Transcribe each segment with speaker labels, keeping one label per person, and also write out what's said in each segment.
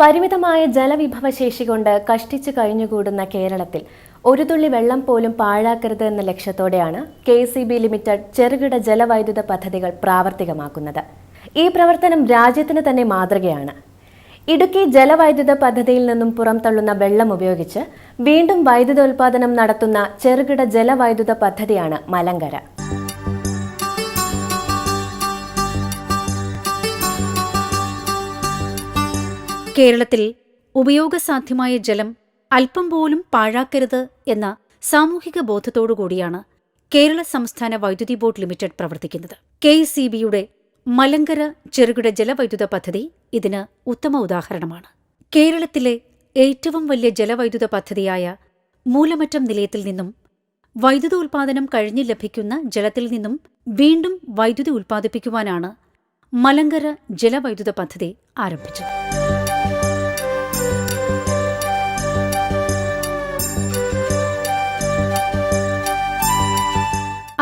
Speaker 1: പരിമിതമായ ജലവിഭവശേഷി കൊണ്ട് കഷ്ടിച്ചു കഴിഞ്ഞുകൂടുന്ന കേരളത്തിൽ ഒരു തുള്ളി വെള്ളം പോലും പാഴാക്കരുത് എന്ന ലക്ഷ്യത്തോടെയാണ് കെ സി ബി ലിമിറ്റഡ് ചെറുകിട ജലവൈദ്യുത പദ്ധതികൾ പ്രാവർത്തികമാക്കുന്നത്. ഈ പ്രവർത്തനം രാജ്യത്തിന് തന്നെ മാതൃകയാണ്. ഇടുക്കി ജലവൈദ്യുത പദ്ധതിയിൽ നിന്നും പുറംതള്ളുന്ന വെള്ളം ഉപയോഗിച്ച് വീണ്ടും വൈദ്യുതോൽപാദനം നടത്തുന്ന ചെറുകിട ജലവൈദ്യുത പദ്ധതിയാണ് മലങ്കര.
Speaker 2: കേരളത്തിൽ ഉപയോഗസാധ്യമായ ജലം അല്പം പോലും പാഴാക്കരുത് എന്ന സാമൂഹിക ബോധത്തോടുകൂടിയാണ് കേരള സംസ്ഥാന വൈദ്യുതി ബോർഡ് ലിമിറ്റഡ് പ്രവർത്തിക്കുന്നത്. കെ സി ബിയുടെ മലങ്കര ചെറുകിട ജലവൈദ്യുത പദ്ധതി ഇതിന് ഉത്തമ ഉദാഹരണമാണ്. കേരളത്തിലെ ഏറ്റവും വലിയ ജലവൈദ്യുത പദ്ധതിയായ മൂലമറ്റം നിലയത്തിൽ നിന്നും വൈദ്യുത ഉൽപാദനം കഴിഞ്ഞ് ലഭിക്കുന്ന ജലത്തിൽ നിന്നും വീണ്ടും വൈദ്യുതി ഉൽപ്പാദിപ്പിക്കുവാനാണ് മലങ്കര ജലവൈദ്യുത പദ്ധതി ആരംഭിച്ചത്.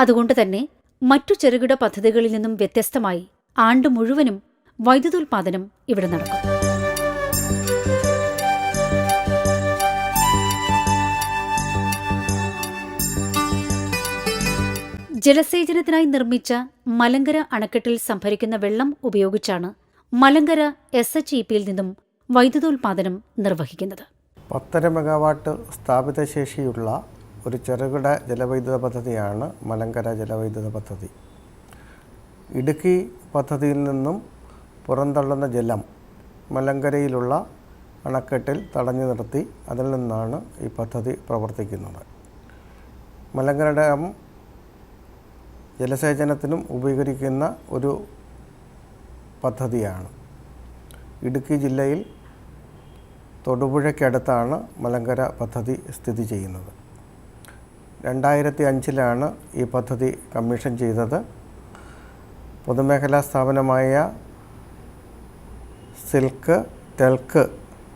Speaker 2: അതുകൊണ്ട് തന്നെ മറ്റു ചെറുകിട പദ്ധതികളിൽ നിന്നും വ്യത്യസ്തമായി ആണ്ട് മുഴുവനും വൈദ്യുതോൽപാദനം ഇവിടെ നടക്കും. ജലസേചനത്തിനായി നിർമ്മിച്ച മലങ്കര അണക്കെട്ടിൽ സംഭരിക്കുന്ന വെള്ളം ഉപയോഗിച്ചാണ് മലങ്കര എസ് എച്ച് ഇ പിയിൽ നിന്നും വൈദ്യുതോൽപാദനം നിർവഹിക്കുന്നത്.
Speaker 3: പത്തര മെഗാവാട്ട് സ്ഥാപിത ശേഷിയുള്ള ഒരു ചെറുകിട ജലവൈദ്യുത പദ്ധതിയാണ് മലങ്കര ജലവൈദ്യുത പദ്ധതി. ഇടുക്കി പദ്ധതിയിൽ നിന്നും പുറന്തള്ളുന്ന ജലം മലങ്കരയിലുള്ള അണക്കെട്ടിൽ തടഞ്ഞു നിർത്തി അതിൽ നിന്നാണ് ഈ പദ്ധതി പ്രവർത്തിക്കുന്നത്. മലങ്കര ഡാം ജലസേചനത്തിനും ഉപകരിക്കുന്ന ഒരു പദ്ധതിയാണ്. ഇടുക്കി ജില്ലയിൽ തൊടുപുഴയ്ക്കടുത്താണ് മലങ്കര പദ്ധതി സ്ഥിതി ചെയ്യുന്നത്. രണ്ടായിരത്തി അഞ്ചിലാണ് ഈ പദ്ധതി കമ്മീഷൻ ചെയ്തത്. പൊതുമേഖലാ സ്ഥാപനമായ സിൽക്ക് തെൽക്ക്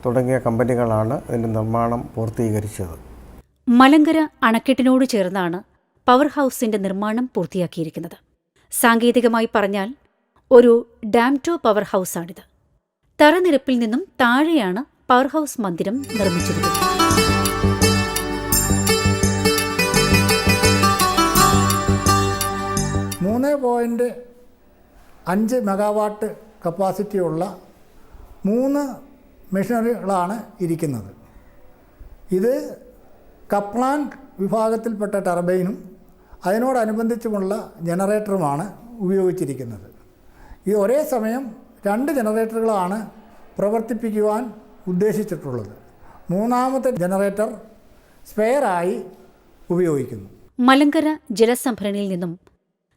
Speaker 3: തുടങ്ങിയ കമ്പനികളാണ് ഇതിന്റെ നിർമ്മാണം പൂർത്തീകരിച്ചത്.
Speaker 2: മലങ്കര അണക്കെട്ടിനോട് ചേർന്നാണ് പവർ ഹൗസിന്റെ നിർമ്മാണം പൂർത്തിയാക്കിയിരിക്കുന്നത്. സാങ്കേതികമായി പറഞ്ഞാൽ ഒരു ഡാം ടു പവർ ഹൗസാണിത്. തറനിരപ്പിൽ നിന്നും താഴെയാണ് പവർ ഹൗസ് മന്ദിരം നിർമ്മിച്ചിരിക്കുന്നത്.
Speaker 4: പോയിന്റ് അഞ്ച് മെഗാവാട്ട് കപ്പാസിറ്റിയുള്ള മൂന്ന് മെഷീനറികളാണ് ഇരിക്കുന്നത്. ഇത് കപ്ലാൻ വിഭാഗത്തിൽപ്പെട്ട ടർബൈനും അതിനോടനുബന്ധിച്ചുമുള്ള ജനറേറ്ററുമാണ് ഉപയോഗിച്ചിരിക്കുന്നത്. ഈ ഒരേ സമയം രണ്ട് ജനറേറ്ററുകളാണ് പ്രവർത്തിപ്പിക്കുവാൻ ഉദ്ദേശിച്ചിട്ടുള്ളത്. മൂന്നാമത്തെ ജനറേറ്റർ സ്പെയറായി ഉപയോഗിക്കുന്നു.
Speaker 2: മലങ്കര ജലസംഭരണിയിൽ നിന്നും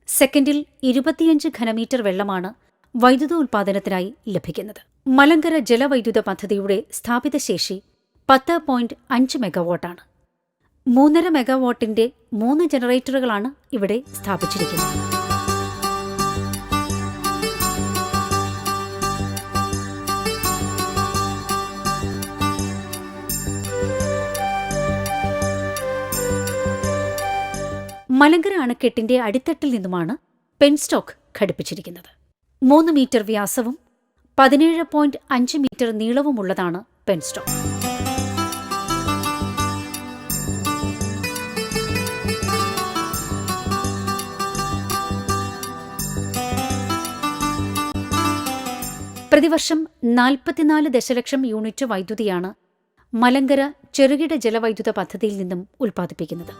Speaker 2: സെക്കൻഡിൽ ഇരുപത്തിയഞ്ച് ഘനമീറ്റർ വെള്ളമാണ് വൈദ്യുത ഉൽപാദനത്തിനായി ലഭിക്കുന്നത്. മലങ്കര ജലവൈദ്യുത പദ്ധതിയുടെ സ്ഥാപിത ശേഷി പത്ത് പോയിന്റ് അഞ്ച് മെഗാവാട്ടാണ്. മൂന്നര മെഗാവാട്ടിന്റെ മൂന്ന് ജനറേറ്ററുകളാണ് ഇവിടെ സ്ഥാപിച്ചിരിക്കുന്നത്. മലങ്കര അണക്കെട്ടിന്റെ അടിത്തട്ടിൽ നിന്നുമാണ് പെൻസ്റ്റോക്ക് ഘടിപ്പിച്ചിരിക്കുന്നത്. മൂന്ന് മീറ്റർ വ്യാസവും പതിനേഴ് പോയിന്റ് അഞ്ച് മീറ്റർ നീളവുമുള്ളതാണ് പെൻസ്റ്റോക്ക്. പ്രതിവർഷം നാൽപ്പത്തിനാല് ദശലക്ഷം യൂണിറ്റ് വൈദ്യുതിയാണ് മലങ്കര ചെറുകിട ജലവൈദ്യുത പദ്ധതിയിൽ നിന്നും ഉൽപ്പാദിപ്പിക്കുന്നത്.